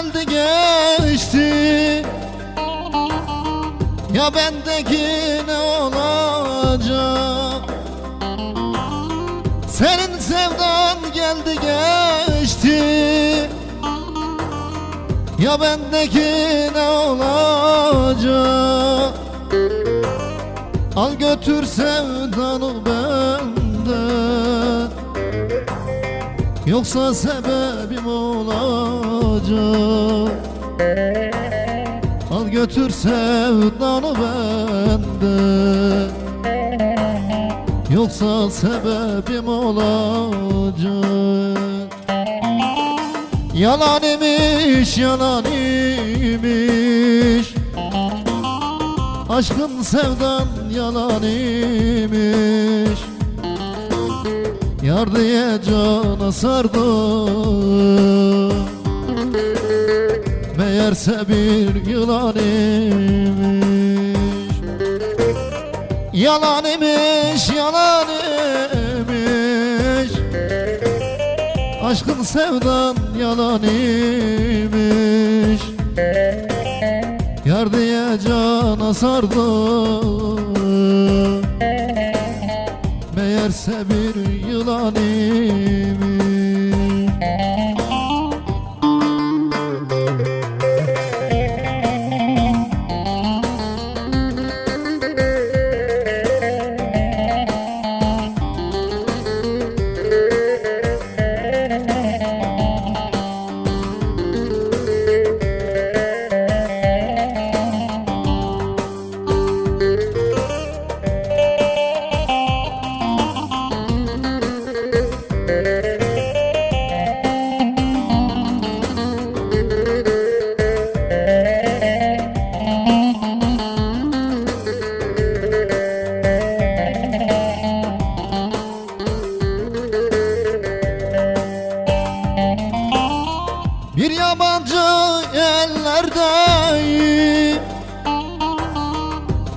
Geldi geçti. Ya bendeki ne olacak? Senin sevdan geldi geçti. Ya bendeki ne olacak? Al götür sevdanı benden. Yoksa sebebim olacak Al götür sevdanı benden Yoksa sebebim olacak. Yalan imiş, yalan imiş. Aşkın sevdan yalan imiş. Yar diye cana sardı Meğerse bir yılan imiş. Yalan imiş, yalan imiş. Aşkın sevdan yalan imiş. Yar diye cana sardı. Meğerse bir yılan imiş yabancı ellerdeyim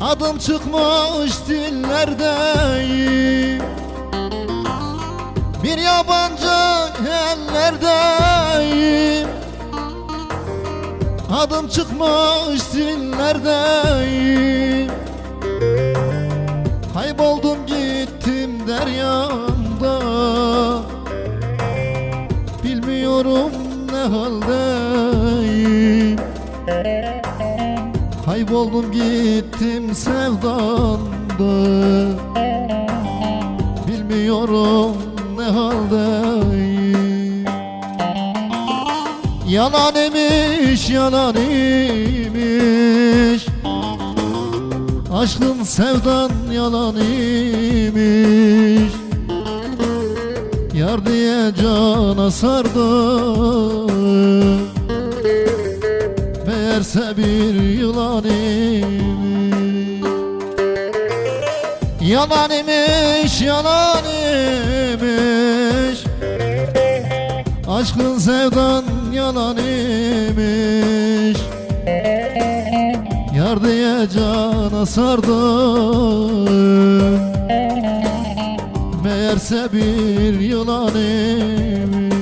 Adım çıkmış dillerdeyim Bir yabancı ellerdeyim Adım çıkmış dillerdeyim Kayboldum gittim deryanda Kayboldum gittim sevdanda. Bilmiyorum ne haldeyim. Yalan imiş, yalan imiş Aşkın sevdan yalan imiş Yar diye cana sardı Meğerse bir yılan imiş. Yalan imiş, yalan imiş. Aşkın sevdan yalan imiş. Yar diye cana sardı Meğerse bir yılan imiş